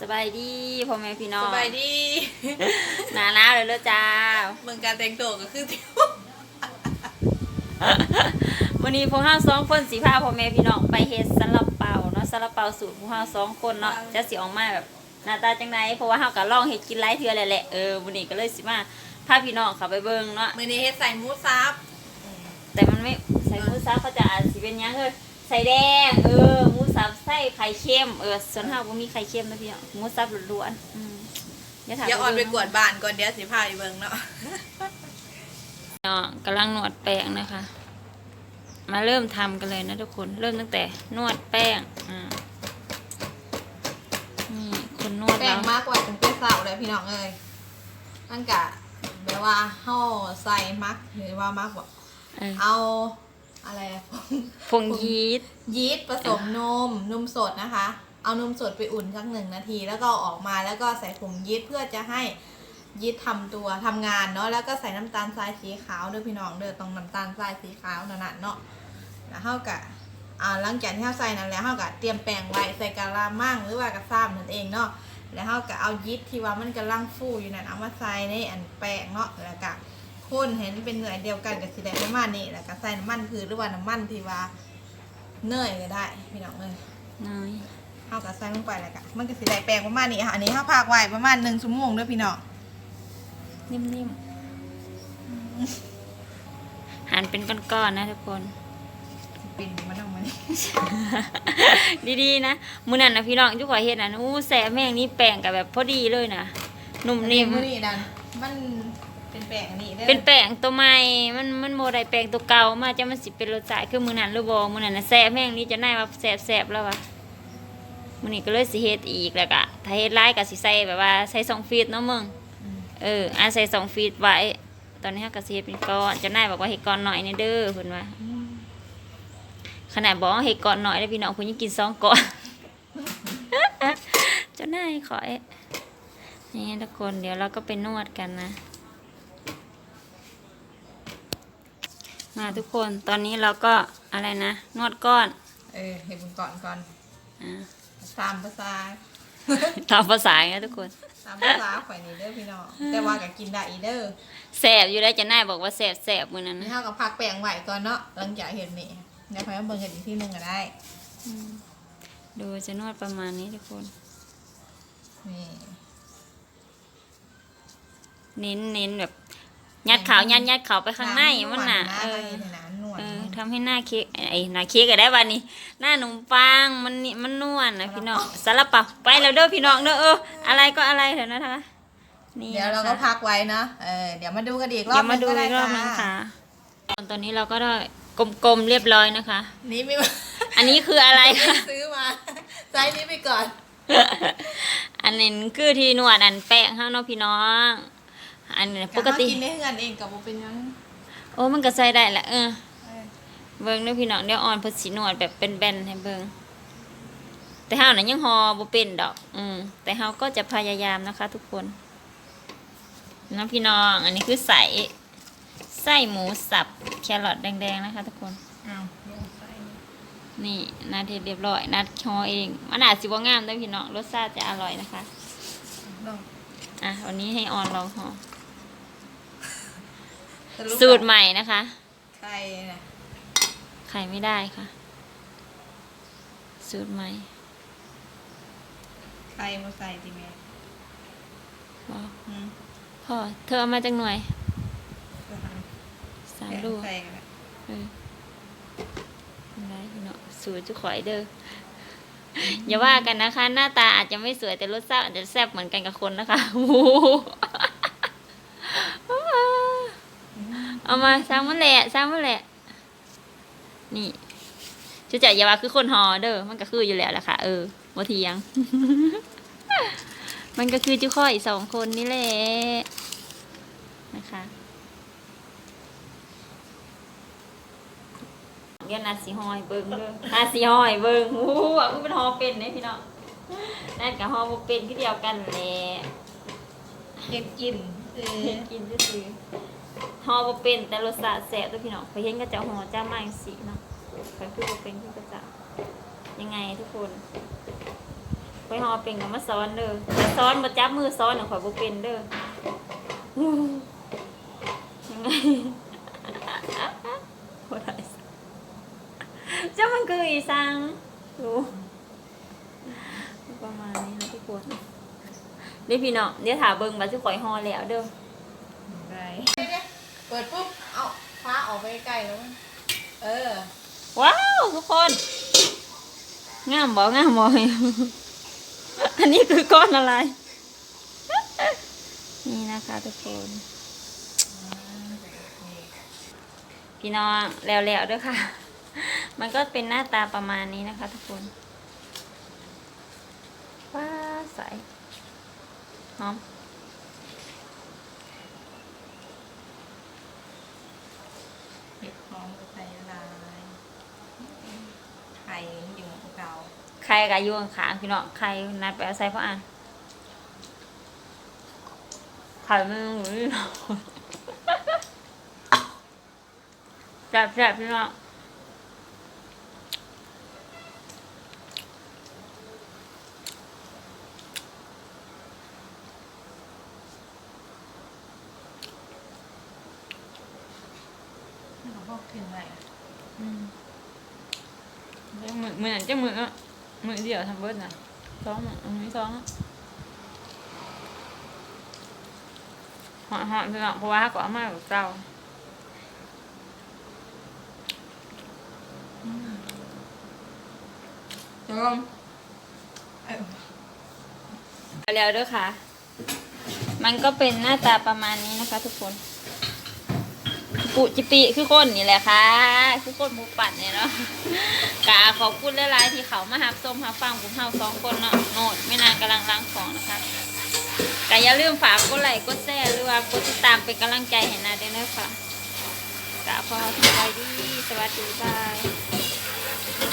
สบายดีพ่อแม่พี่น้องสบายดีหนาหนาวเลยเด้อจ้าเมืองการแต่งตัวก็คือที่วันนี้พวกเราสองคนสีพาพ่อแม่พี่น้องไปเฮ็ดซาลาเปาเนาะซาลาเปาสูตรพวกเราสองคนเนาะจะสิออกมาแบบหน้าตาจังไดเพราะว่าเฮาก็ลองเฮ็ดกินหลายเทื่อแล้วแหละเออวันนี้ก็เลยสิมาพาพี่น้องเข้าไปเบิ่งเนาะมือนี้เฮ็ดใส่หมูซับแต่มันไม่ใส่หมูสับเขาจะอาจสิเป็นหยังเอ้ยใส่แดงเออ หมูสับใส่ไข่เค็มเออส่วนเฮาบ่มีไข่เค็มนะพี่น้องหมูสับล้วนๆอืมอย่าถามเดี๋ยวออนไปกวดบ้านก่อนเดี๋ยวสิพาไปเบิ่งเนาะเนาะกำลังนวดแป้งนะคะ มาเริ่มทำกันเลยนะทุกคนเริ่มตั้งแต่นวดแป้งอ่านี่คนนวดแป้แล้งวมากกว่าถึงเป็นเสาเลยพี่น้องเอ้ยมันกะแบบว่าห่อใส่มักหรือว่ามักบอกเออเอาอะไรอะ ผงยีสต์ยีสต์ผสมนมนมสดนะคะ เอานมสดไปอุ่นสักหนึ่งนาที แล้วก็ออกมาแล้วก็ใส่ผงยีสต์เพื่อจะให้ยีสต์ทำตัวทำงานเนาะแล้วก็ใส่น้ำตาลทรายสีขาวด้วยพี่น้องเด้อตรงน้ำตาลทรายสีขาวนั่นะเนาะแล้วเฮากะอ่าหลังจากที่เฮาใส่นั่นแล้วเฮากะเตรียมแป้งไว้ใส่กะลามั่งหรือว่ากระซ้ำนั่นเองเนาะแล้วเฮากะเอายีสต์ที่ว่ามันกำลังฟูอยู่นั่นเอามาใส่ในอันแป้งเนาะแล้วก็ คนเห็นเป็นเนื้อเดียวกันกับสีแดงประมาณนี้แล้วก็ใส่น้ำมันพืชหรือว่าน้ำมันที่ว่าเนยก็ได้พี่น้องเอ้ยน้อยเอากับใส่ลงไปแล้วกันมันก็สิได้แปลงประมาณนี้ค่ะอันนี้ข้าวพากไว้ประมาณหนึ่งชั่วโมงเด้วยพี่น้องนิ่มๆหั่นเป็นก้อนๆนะทุกคนปิ่นมันออกมานี่ดีๆนะมื้อนั้นนะพี่น้องจุกข่อยเฮ็ดน่ะอู้แซ่บแม่งนี่แป้งกับแบบพอดีเลยนะนุ่มอันนิ่นี้มมื้อนี้ดันมัน เป็นแปลงอันนี้ด้อเป็นแป้งตัวใหม่ มันมันโมได้แป้งตัวเก่ามาจะมันสิเป็นรสชาติคือมื้อนั้นหรือบ่มื้อนั้นน่ะแซ่บแม่งนี่จะได้ว่าแซ่บๆแล้ววะมื้อนี้ก็เลยสิเฮ็ดอีกแล้วก็ถ้าเฮ็ดหลายก็สิใส่แบบว่าใส่สองฟีตเนาะมึงอืมเอออันใส่สองฟีตไว้ ตอนนี้เฮาก็สิเฮ็ดเป็นก้อนเจะนายบอกว่าเฮ็ดก้อนหน่อยนี่เด้อเพิ่นว่าขนาดบอกว่าเฮ็ดก้อนหน่อยได้อพี่น้องเพิ่นยังกินสองก้อนเจ้านายขอเอ๊ะนี่ทุกคนเดี๋ยวเราก็ไปนวดกันนะ มาทุกคนตอนนี้เราก็อะไรนะ นวดก้อน เออเห็นมันก่อนก่อนอ่าตามภาษา ตามภาษาไงทุกคนตามภาษาข่อยนี่เด้อพี่น้องแต่ว่าก็กินได้อีเด้อแสบอยู่ได้จะนายบอกว่าแสบแสบมือนั้นนี่นะเฮากับพักแปลงไว้ก่อนเนาะหลังจากเห็นนี่เดี๋ยวค่อยมาเบิ่งกันอีกทีหนึงก็ได้อืมดูจะนวดประมาณนี้ทุกคน นี่ เน้นเน้นแบบ ยัดขาวยัดยัดขาวไปข้างในมันน่ะหเอวาอนหน้าหนวดเออทำให้หน้าเค้กไอ้หน้าเค้กก็ได้วันนี้ หน้าขนมปังมันนี่มันนวลนะพี่น้องสาลาเปาไปแล้วเด้อพี่น้องเด้อเอออะไรก็อะไรเถอะนะคะนี่เดี๋ยวเรานะคะก็พักไว้นะเออเดี๋ยวมาดูกันอีกรอเดี๋ยบวมาดูก็อีกรอบนึงจ้าค่ะตอนนี้เราก็ได้กลมๆเรียบร้อยนะคะ นี่ไม่อันนี้คืออะไรคะซื้อมาไซส์นี้ไปก่อน อันนี้คือที่นวดอันแป้งข้างนอกพี่น้อง อันนี้ปกติกินได้เงินเองกับโบเป็นหยังโอ้มันก็ใส่ได้แหละเออเออเบิ่งเด้อพี่น้องเดี๋ยวออนเพิ่นสินวดแบบเป็นแบนให้เบิ่งแต่เฮาน่ะยังฮอบ่เป็นดอก อืมแต่เฮาก็จะพยายามนะคะ ทุกคนน้องพี่น้อง อันนี้คือใส่ไส้หมูสับแครอทแดงๆนะคะ ทุกคน อ้าวเดี๋ยวใส่นี่นาทีเรียบร้อยนัดฮอเองมันอาจสิบ่งามเด้อพี่น้องรสชาติจะอร่อยนะคะ ลอง อะวันนี้ให้ออนลองห่อ จะสูตรใหม่นะคะไข่น่ะไข่ไม่ได้ค่ะ สูตรใหม่ไข่มาใส่ดิแม่บอกอืมพ่อเธอเอามาจากหน่วยก็ทสามำลูกใส่กันนะเออได้พี่เนาะสูตรจะขอยเด้ออย่าว่ากันนะคะ หน้าตาอาจจะไม่สวยแต่รสชาติอาจจะแซ่บเหมือนกันกับคนนะคะโอ้โห เอามาซ้ำมันแหละซ้ำมันแหละ นี่ชื่อใจอย่าว่าคือคนหอเด้อมันก็คืออยู่แล้วแหละค่ะ เออโมทียง มันก็คือจุข้อยสองคนนี่แหละนะคะเดี๋ยวนาสีหอยเบิ้งเด้อนาสีหอยเบิ้งโอ้โหว่าคือเป็นหอเป็นเนี่ยพี่น้องนั่นกับหอบ่เป็นคือเดียวกันแหละเก็บกินเออกินซื่อ ๆหอบ่เป็นแต่รสชาติแซ่บเด้วยพี่น้องไปเห็นก็จะหอจ้ามาจังสิเนาะไปคือบ่เป็นคือก็จะยังไงทุกคนข่อยห่อเป็นก็มาซ้อนเด้อแต่ซ้อนบ่จับมือซ้อนน่ะข่อยบ่เป็นเด้อยังไงบ่ได้จ้ามันคืออีสังรู้ประมาณนี้นะทุกคนเดี๋ยวพี่น้องเดี๋ยวถาเบิ่งว่าสิข่อยห่อแล้วเด้อ เปิดปุ๊บ เอาฟ้าออกไปใกล้แล้วมันเออ ว้าวทุกคนงามบ่งามบ่ อันนี้คือก้อนอะไร นี่นะคะทุกคน พี่น้องแล้วๆด้วยค่ะ มันก็เป็นหน้าตาประมาณนี้นะคะ ทุกคน ว้าใสหอม เห็ดหองใส่ลายไข่อยู่กับเก่าใครกับยวงขางพี่น้องใครนัดไปเอาใส่เพราะอ่านไข่ไม่รู้นี่หรอกแซ่บๆพี่น้อง แล้วก็พอกถึงไหนอืมเจ้ามือมือนั่นเจ้ามืออะมือเดียวทำเบิดนะสองมืออันนี้สองอะหอนหอนพี่น้องเพราะว่าเขาก็เอามากับเจ้าลองเออแล้วด้วยค่ะ มันก็เป็นหน้าตาประมาณนี้นะคะทุกคน ปุจิติคือคนนี่แหละค่ะ คือคนหมูปั่นเนี่ยเนาะกาขอบคุณหลายๆที่เขามาหับส้มหับฟังผมเฮาสองคนเนาะโนดไม่นานกำลังล้างของนะคะกาอย่าลืมฝากกดไลค์กดแชร์หรือว่ากดติดตามเป็นกำลังใจให้นาเด้อเนะคะกาพอสบายดีสวัสดีบาย